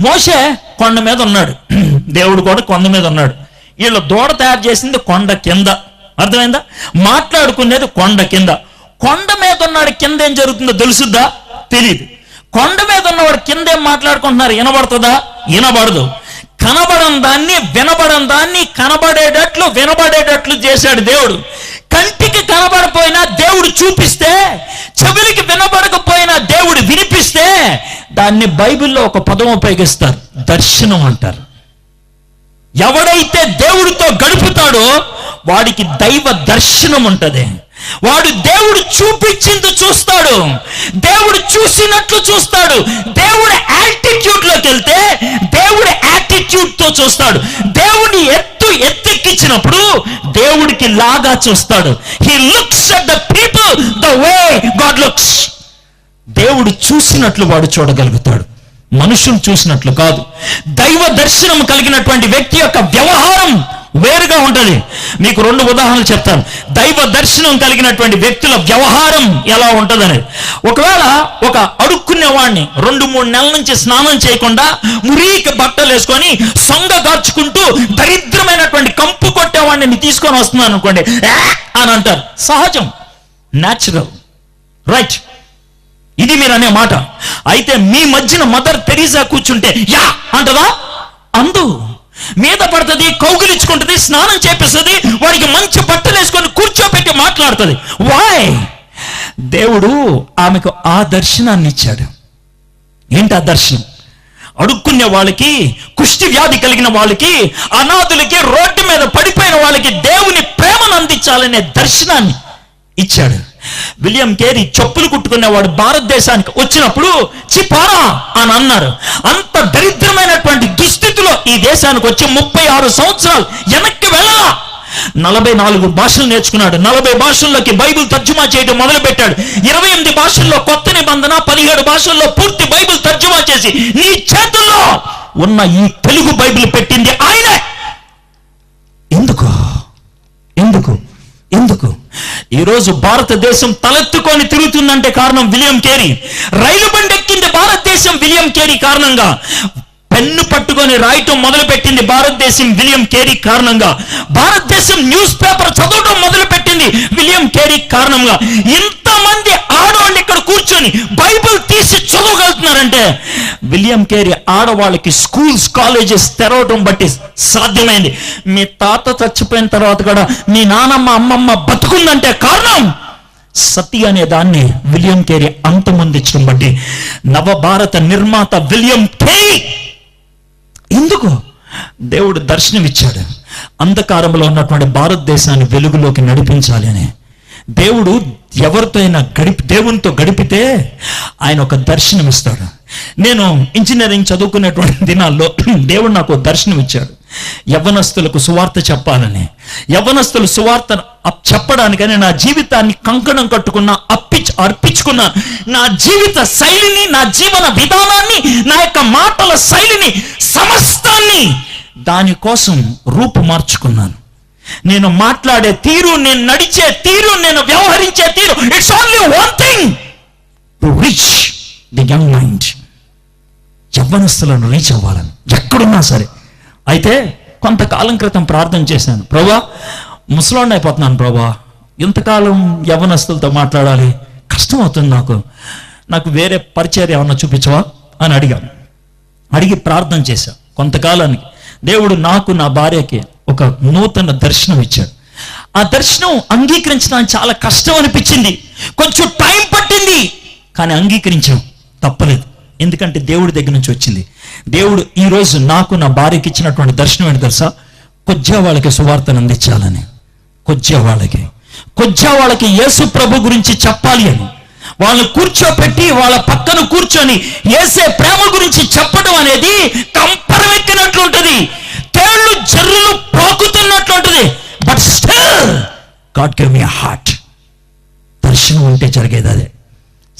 మోషే కొండ మీద ఉన్నాడు. దేవుడు కూడా కొండ మీద ఉన్నాడు. వీళ్ళు దూడ తయారు చేసింది కొండ కింద. అర్థమైందా? మాట్లాడుకునేది కొండ కింద. కొండ మీద ఉన్నాడు కింద ఏం జరుగుతుందో తెలుసుద్దా? తెలియదు కొండ మీద ఉన్నవాడు కింద ఏం మాట్లాడుకుంటున్నారు? వినబడుతుందా? వినబడదు. కనబడం దాన్ని వినబడం దాన్ని కనబడేటట్లు వినబడేటట్లు చేశాడు దేవుడు. కంటికి కనబడపోయినా దేవుడు చూపిస్తే చెవులకి వినబడకపోయినా దేవుడు దాన్ని బైబిల్లో ఒక పదం ఉపయోగిస్తారు. దర్శనం అంటారు. ఎవడైతే దేవుడితో గడుపుతాడో వాడికి దైవ దర్శనం ఉంటది. వాడు దేవుడు చూపించింది చూస్తాడు. దేవుడు చూసినట్లు చూస్తాడు. దేవుడి యాటిట్యూడ్లోకి వెళ్తే దేవుడి యాటిట్యూడ్తో చూస్తాడు. దేవుని ఎత్తు ఎత్తెక్కించినప్పుడు దేవుడికి లాగా చూస్తాడు. He looks at the people the way God looks దేవుడు చూసినట్లు వాడు చూడగలుగుతాడు. మనుషులు చూసినట్లు కాదు. దైవ దర్శనం కలిగినటువంటి వ్యక్తి యొక్క వ్యవహారం వేరుగా ఉంటుంది. మీకు రెండు ఉదాహరణలు చెప్తాను. దైవ దర్శనం కలిగినటువంటి వ్యక్తుల వ్యవహారం ఎలా ఉంటదని ఒకవేళ ఒక అడుక్కునే వాడిని రెండు మూడు నెలల నుంచి స్నానం చేయకుండా మురీక బట్టలు వేసుకొని సొంగ దాచుకుంటూ దరిద్రమైనటువంటి కంపు కొట్టేవాడిని తీసుకొని వస్తున్నాను అనుకోండి అని అంటారు. సహజం. న్యాచురల్ రైట్ ఇది మీరు అనే మాట. అయితే మీ మధ్యన మదర్ తెరీసా కూర్చుంటే యా! అంటదా? అందు. మీద పడుతుంది కౌగిలించుకుంటుంది స్నానం చేపిస్తుంది వాడికి మంచి బట్టలు వేసుకొని కూర్చోపెట్టి మాట్లాడుతుంది. వాయ్ దేవుడు ఆమెకు ఆ దర్శనాన్ని ఇచ్చాడు. ఏంటి ఆ దర్శనం? అడుక్కునే వాళ్ళకి కుష్టి వ్యాధి కలిగిన వాళ్ళకి అనాథులకి రోడ్డు మీద పడిపోయిన వాళ్ళకి దేవుని ప్రేమను అందించాలనే దర్శనాన్ని ఇచ్చాడు. విలియం కేరీ చెప్పులు కుట్టుకునేవాడు భారతదేశానికి వచ్చినప్పుడు చిపారా అని అన్నారు. అంత దరిద్రమైనటువంటి దుస్థితిలో ఈ దేశానికి వచ్చి ముప్పై ఆరు సంవత్సరాలు వెనక్కి వెళ్ళాలా నలభై నాలుగు భాషలు నేర్చుకున్నాడు. నలభై భాషల్లోకి బైబిల్ తర్జుమా చేయడం మొదలు పెట్టాడు ఇరవై ఎనిమిది భాషల్లో కొత్త నిబంధన పదిహేడు భాషల్లో పూర్తి బైబిల్ తర్జుమా చేసి నీ చేతుల్లో ఉన్న ఈ తెలుగు బైబిల్ పెట్టింది ఆయనే ఎందుకు ఎందుకు ఎందుకు ఈరోజు భారతదేశం తలెత్తుకొని తిరుగుతుందంటే కారణం విలియం కేరీ. రైలు బండి ఎక్కింది భారతదేశం విలియం కేరీ కారణంగా. పెన్ను పట్టుకొని రాయటం మొదలుపెట్టింది భారతదేశం విలియం కేరీ కారణంగా. భారతదేశం న్యూస్ పేపర్ చదవడం మొదలుపెట్టింది విలియం కేరీ కారణంగా. ఇంతమంది ఆడవాళ్ళు ఇక్కడ కూర్చొని బైబిల్ తీసి చదవగలుగుతున్నారంటే విలియం కేరీ ఆడవాళ్ళకి స్కూల్స్ కాలేజెస్ తెరవడం బట్టి సాధ్యమైంది. మీ తాత చచ్చిపోయిన తర్వాత కూడా మీ నానమ్మ అమ్మమ్మ బతుకుందంటే కారణం సతి అనే దాన్ని విలియం కేరీ అంతమొందించడం బట్టి నవభారత నిర్మాత విలియం కేరీ ఎందుకు? దేవుడు దర్శనమిచ్చాడు. అంధకారంలో ఉన్నటువంటి భారతదేశాన్ని వెలుగులోకి నడిపించాలి అని. దేవుడు ఎవరితో అయినా గడిపి దేవునితో గడిపితే ఆయన ఒక దర్శనం ఇస్తాడు నేను ఇంజనీరింగ్ చదువుకునేటువంటి దినాల్లో దేవుడు నాకు దర్శనం ఇచ్చాడు. యవ్వనస్తులకు సువార్త చెప్పాలని యవ్వనస్తులు సువార్త అప్- చెప్పడానికని నా జీవితాన్ని కంకణం కట్టుకున్న అప్పిచ్ అర్పించుకున్న నా జీవిత శైలిని నా జీవన విధానాన్ని నా యొక్క మాటల శైలిని సమస్తాన్ని దానికోసం రూపు మార్చుకున్నాను. నేను మాట్లాడే తీరు నేను నడిచే తీరు నేను వ్యవహరించే తీరు it's only one thing to reach the young mind యవ్వనస్తులను reach అవ్వాలని ఎక్కడున్నా సరే. అయితే కొంతకాలం క్రితం ప్రార్థన చేశాను ప్రభా ముసలాండ్ అయిపోతున్నాను ప్రభా. ఇంతకాలం యవ్వనస్తులతో మాట్లాడాలి కష్టం అవుతుంది నాకు. నాకు వేరే పరిచయం ఏమన్నా చూపించవా? అని అడిగాను. అడిగి ప్రార్థన చేశాను కొంతకాలానికి దేవుడు నాకు నా భార్యకి ఒక నూతన దర్శనం ఇచ్చాడు. ఆ దర్శనం అంగీకరించడానికి చాలా కష్టం అనిపించింది. కొంచెం టైం పట్టింది కానీ అంగీకరించాం. తప్పలేదు. ఎందుకంటే దేవుడి దగ్గర నుంచి వచ్చింది. దేవుడు ఈ రోజు నాకు నా భార్యకి ఇచ్చినటువంటి దర్శనం ఏంటి తెలుసా? కొద్దిగా వాళ్ళకి సువార్తను అందించాలని. కొద్దిగా వాళ్ళకి కొద్దిగా వాళ్ళకి యేసు ప్రభు గురించి చెప్పాలి అని. వాళ్ళని కూర్చోపెట్టి వాళ్ళ పక్కన కూర్చొని ఏసే ప్రేమ గురించి చెప్పడం అనేది కంపరం ఉంటుంది. తేళ్ళు జర్రులు పాకుతున్నట్లుంటది but still God give me heart దర్శనం ఉంటే జరిగేది అదే.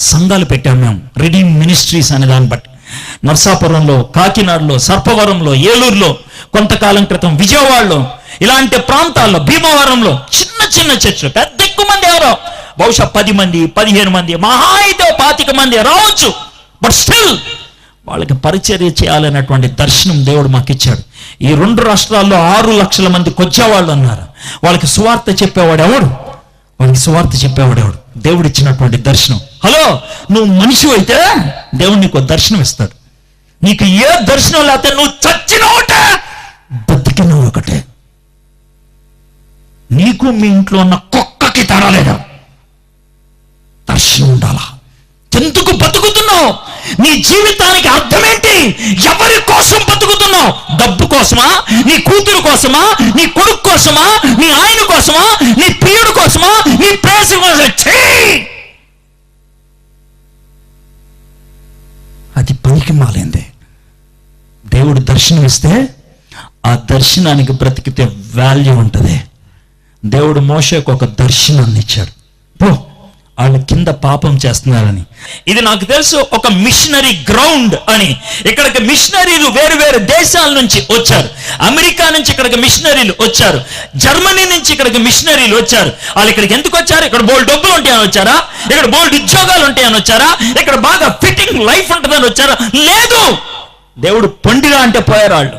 సంఘాలు పెట్టాం మేము. రెడీమ్ మినిస్ట్రీస్ అనే దాన్ని బట్టి. నర్సాపురంలో కాకినాడలో సర్పవరంలో ఏలూరులో కొంతకాలం క్రితం విజయవాడలో ఇలాంటి ప్రాంతాల్లో భీమవరంలో చిన్న చిన్న చర్చలు. పెద్ద ఎక్కువ మంది ఎవరో? బహుశా పది మంది పదిహేను మంది మహా అయితే పాతిక మంది రావచ్చు. బట్ స్టిల్ వాళ్ళకి పరిచర్య చేయాలనేటువంటి దర్శనం దేవుడు మాకు ఇచ్చాడు ఈ రెండు రాష్ట్రాల్లో ఆరు లక్షల మంది కొచ్చేవాళ్ళు ఉన్నారు వాళ్ళకి సువార్త చెప్పేవాడు ఎవడు? వాళ్ళకి సువార్త చెప్పేవాడు ఎవడు? దేవుడు ఇచ్చినటువంటి దర్శనం. హలో నువ్వు మనిషి అయితే దేవుడు నీకు దర్శనం ఇస్తాడు. నీకు ఏ దర్శనం లేకపోతే నువ్వు చచ్చిన ఒకటే బతికిన ఒకటే. నీకు మీ ఇంట్లో ఉన్న కుక్కకి తేడా దర్శనం ఉండాలా? ఎందుకు బతుకుతున్నావు? నీ జీవితానికి అర్థమేంటి? ఎవరి కోసం బతుకుతున్నావు? డబ్బు కోసమా? నీ కూతురు కోసమా? నీ కొడుకు కోసమా? నీ ఆయన కోసమా? నీ ప్రియుడు కోసమా? నీ ప్రేస కోసం ఛీ! అది పనికి మాలింది దేవుడు దర్శనం ఇస్తే ఆ దర్శనానికి బ్రతికితే వాల్యూ ఉంటుంది. దేవుడు మోషకు ఒక దర్శనాన్ని ఇచ్చాడు. పో వాళ్ళ కింద పాపం చేస్తున్నారని. ఇది నాకు తెలుసు ఒక మిషనరీ గ్రౌండ్ అని. ఇక్కడికి మిషనరీలు వేరు వేరు దేశాల నుంచి వచ్చారు. అమెరికా నుంచి ఇక్కడికి మిషనరీలు వచ్చారు. జర్మనీ నుంచి ఇక్కడికి మిషనరీలు వచ్చారు. వాళ్ళు ఇక్కడికి ఎందుకు వచ్చారు? ఇక్కడ బోల్డ్ డబ్బులు ఉంటాయని వచ్చారా? ఇక్కడ బోల్డ్ ఉద్యోగాలు ఉంటాయని వచ్చారా? ఇక్కడ బాగా ఫిట్టింగ్ లైఫ్ ఉంటుందని వచ్చారా? లేదు! దేవుడు పండిగా అంటే పోయారు వాళ్ళు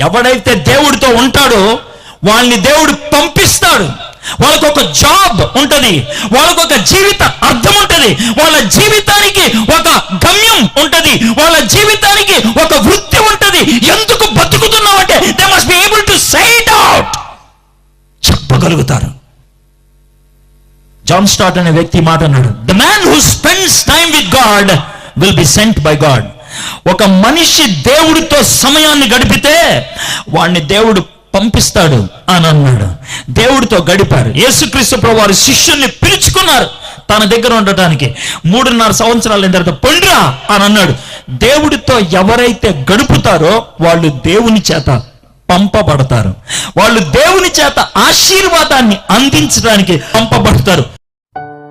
ఎవడైతే దేవుడితో ఉంటాడో వాళ్ళని దేవుడు పంపిస్తాడు. వాళ్ళకు ఒక జాబ్ ఉంటుంది. వాళ్ళకు ఒక జీవిత అర్థం ఉంటుంది. వాళ్ళ జీవితానికి ఒక గమ్యం ఉంటుంది. వాళ్ళ జీవితానికి ఒక వృత్తి ఉంటుంది. ఎందుకు బతుకుతున్నావు అంటే they must be able to sight out చెప్పగలుగుతారు. జాన్ స్టార్ట్ అనే వ్యక్తి మాట అన్నాడు. The man who spends time with God will be sent by God ఒక మనిషి దేవుడితో సమయాన్ని గడిపితే వాడిని దేవుడు పంపిస్తాడు అని అన్నాడు. దేవుడితో గడిపారు. యేసుక్రీస్తు ప్రభు వారి శిష్యుల్ని పిలుచుకున్నారు తన దగ్గర ఉండటానికి. మూడున్నర సంవత్సరాల తర్వాత పండురా అని అన్నాడు. దేవుడితో ఎవరైతే గడుపుతారో వాళ్ళు దేవుని చేత పంపబడతారు. వాళ్ళు దేవుని చేత ఆశీర్వాదాన్ని అందించడానికి పంపబడతారు.